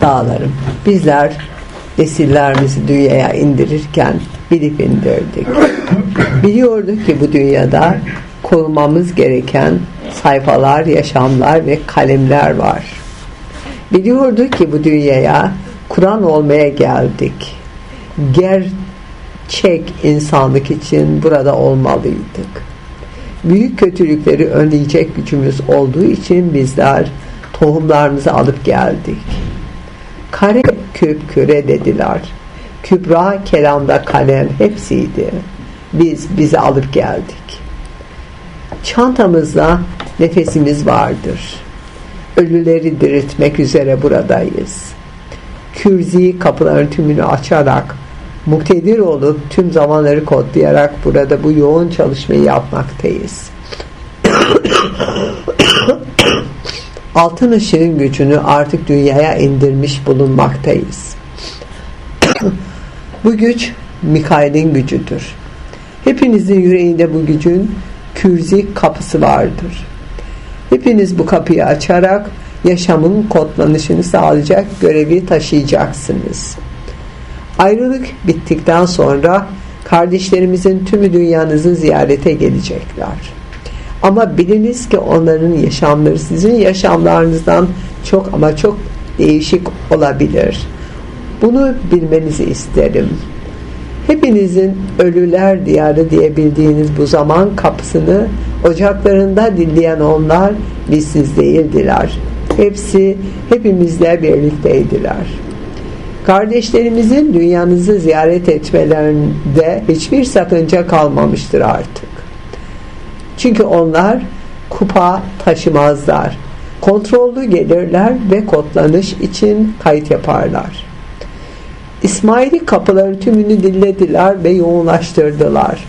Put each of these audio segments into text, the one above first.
dağlarım. Bizler nesillerimizi dünyaya indirirken bilip indirdik. Biliyorduk ki bu dünyada korumamız gereken sayfalar, yaşamlar ve kalemler var. Biliyorduk ki bu dünyaya Kur'an olmaya geldik. Gerçek insanlık için burada olmalıydık. Büyük kötülükleri önleyecek gücümüz olduğu için bizler tohumlarımızı alıp geldik. Kare küp küre dediler. Kübra kelamda kalem hepsiydi. Biz bizi alıp geldik. Çantamızda nefesimiz vardır. Ölüleri diriltmek üzere buradayız. Kürzi kapıların tümünü açarak muktedir olup tüm zamanları kodlayarak burada bu yoğun çalışmayı yapmaktayız. Altın ışığın gücünü artık dünyaya indirmiş bulunmaktayız. bu güç Mikail'in gücüdür. Hepinizin yüreğinde bu gücün kürzi kapısı vardır. Hepiniz bu kapıyı açarak yaşamın kodlanışını sağlayacak görevi taşıyacaksınız. Ayrılık bittikten sonra kardeşlerimizin tümü dünyanızı ziyarete gelecekler. Ama biliniz ki onların yaşamları sizin yaşamlarınızdan çok ama çok değişik olabilir. Bunu bilmenizi isterim. Hepinizin ölüler diyarı diyebildiğiniz bu zaman kapısını ocaklarında dinleyen onlar bizsiz değildiler. Hepsi hepimizle birlikteydiler. Kardeşlerimizin dünyanızı ziyaret etmelerinde hiçbir sakınca kalmamıştır artık. Çünkü onlar kupa taşımazlar. Kontrollü gelirler ve kodlanış için kayıt yaparlar. İsmail'i kapıları tümünü dinlediler ve yoğunlaştırdılar.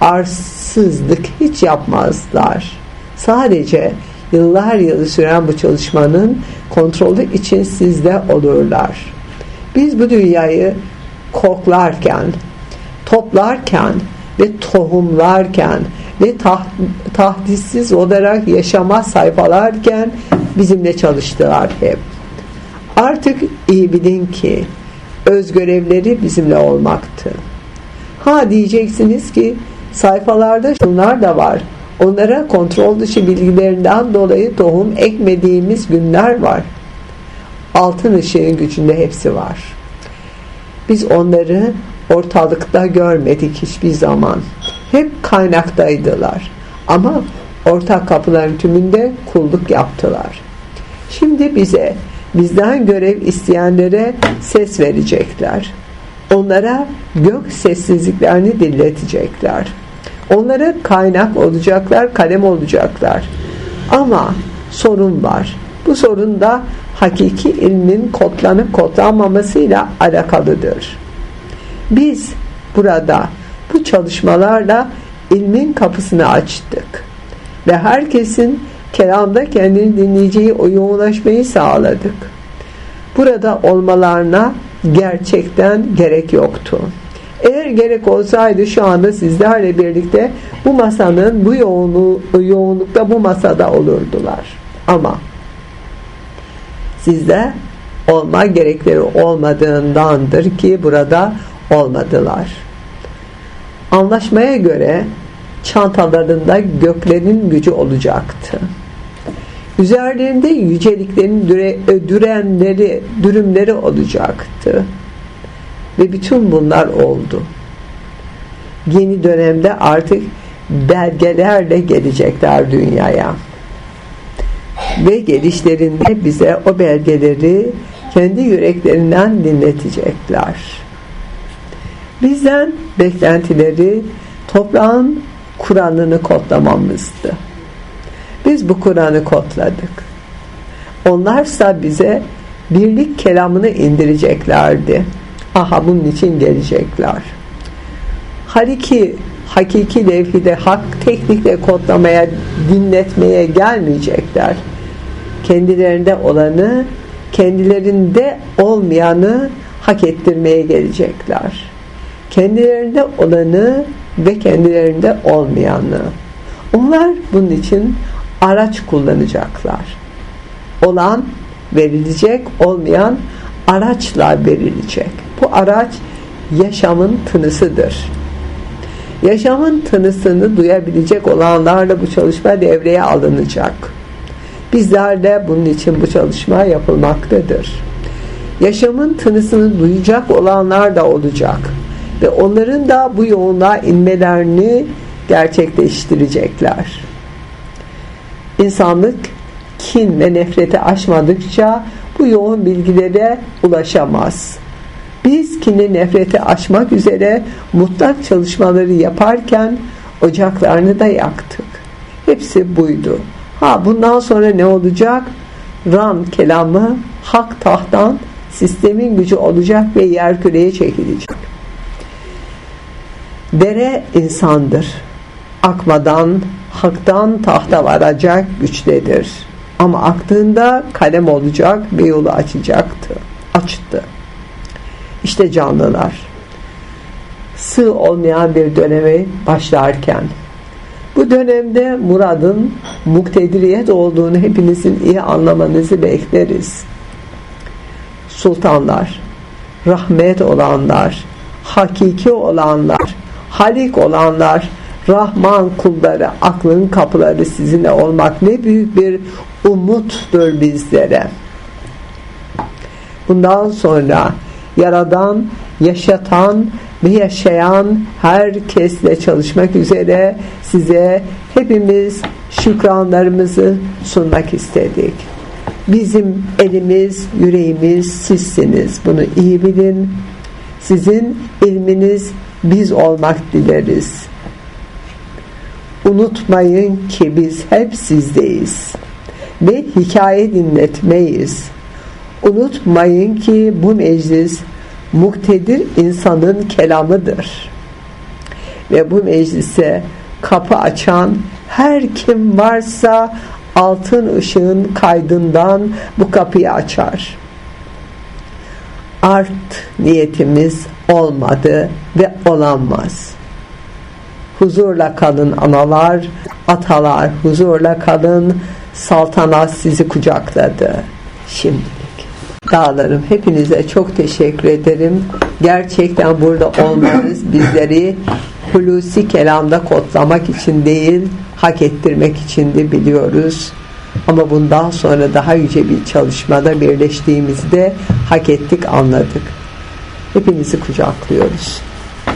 Arsızlık hiç yapmazlar. Sadece yıllar yılı süren bu çalışmanın kontrolü için sizde olurlar. Biz bu dünyayı koklarken, toplarken ve tohumlarken ve taht, tahdissiz olarak yaşama sayfalarken bizimle çalıştılar hep. Artık iyi bilin ki öz görevleri bizimle olmaktı. Ha diyeceksiniz ki sayfalarda şunlar da var. Onlara kontrol dışı bilgilerinden dolayı tohum ekmediğimiz günler var. Altın ışığın gücünde hepsi var. Biz onları ortalıkta görmedik hiçbir zaman. Hep kaynaktaydılar. Ama ortak kapıların tümünde kulluk yaptılar. Şimdi bize, bizden görev isteyenlere ses verecekler. Onlara gök sessizliklerini dinletecekler. Onlara kaynak olacaklar, kalem olacaklar. Ama sorun var. Bu sorun da hakiki ilmin kodlanıp kodlanmamasıyla alakalıdır. Biz burada bu çalışmalarla ilmin kapısını açtık ve herkesin kelamda kendini dinleyeceği o yoğunlaşmayı sağladık. Burada olmalarına gerçekten gerek yoktu. Eğer gerek olsaydı şu anda sizlerle birlikte bu masanın bu yoğunluğu, yoğunlukta bu masada olurdular. Ama sizde olma gerekleri olmadığındandır ki burada olmadılar. Anlaşmaya göre çantalarında göklerin gücü olacaktı. Üzerlerinde yüceliklerin düre, dürenleri, dürümleri olacaktı. Ve bütün bunlar oldu. Yeni dönemde artık belgelerle gelecekler dünyaya. Ve gelişlerinde bize o belgeleri kendi yüreklerinden dinletecekler. Bizden beklentileri toprağın Kur'an'ını kodlamamızdı. Biz bu Kur'an'ı kodladık. Onlarsa bize birlik kelamını indireceklerdi. Aha bunun için gelecekler. Haliki hakiki levhide hak teknikle kodlamaya, dinletmeye gelmeyecekler. Kendilerinde olanı, kendilerinde olmayanı hak ettirmeye gelecekler. Kendilerinde olanı ve kendilerinde olmayanı. Onlar bunun için araç kullanacaklar. Olan verilecek, olmayan araçla verilecek. Bu araç yaşamın tınısıdır. Yaşamın tınısını duyabilecek olanlarla bu çalışma devreye alınacak. Bizlerle bunun için bu çalışma yapılmaktadır. Yaşamın tınısını duyacak olanlar da olacak ve onların da bu yoğunluğa inmelerini gerçekleştirecekler. İnsanlık kin ve nefreti aşmadıkça bu yoğun bilgilere ulaşamaz. Biz kini nefreti aşmak üzere mutlak çalışmaları yaparken ocaklarını da yaktık. Hepsi buydu. Ha bundan sonra ne olacak? Ram kelamı hak tahttan sistemin gücü olacak ve yer küreye çekilecek. Dere insandır. Akmadan, haktan tahta varacak güçtedir. Ama aktığında kalem olacak ve yolu açacaktı. Açtı. İşte canlılar. Sığ olmayan bir döneme başlarken bu dönemde muradın muktediriyet olduğunu hepinizin iyi anlamanızı bekleriz. Sultanlar, rahmet olanlar, hakiki olanlar, halik olanlar, Rahman kulları, aklın kapıları sizinle olmak ne büyük bir umuttur bizlere. Bundan sonra yaradan, yaşatan ve yaşayan herkesle çalışmak üzere size hepimiz şükranlarımızı sunmak istedik. Bizim elimiz, yüreğimiz sizsiniz. Bunu iyi bilin. Sizin ilminiz biz olmak dileriz. Unutmayın ki biz hep sizdeyiz ve hikaye dinletmeyiz. Unutmayın ki bu meclis muktedir insanın kelamıdır. Ve bu meclise kapı açan her kim varsa altın ışığın kaydından bu kapıyı açar. Art niyetimiz olmadı ve olamaz. Huzurla kalın analar, atalar, huzurla kalın, saltanat sizi kucakladı. Şimdilik. Dağlarım hepinize çok teşekkür ederim. Gerçekten burada olmanız bizleri hulusi kelamda kodlamak için değil, hak ettirmek için de biliyoruz. Ama bundan sonra daha yüce bir çalışmada birleştiğimizde hak ettik, anladık. Hepinizi kucaklıyoruz.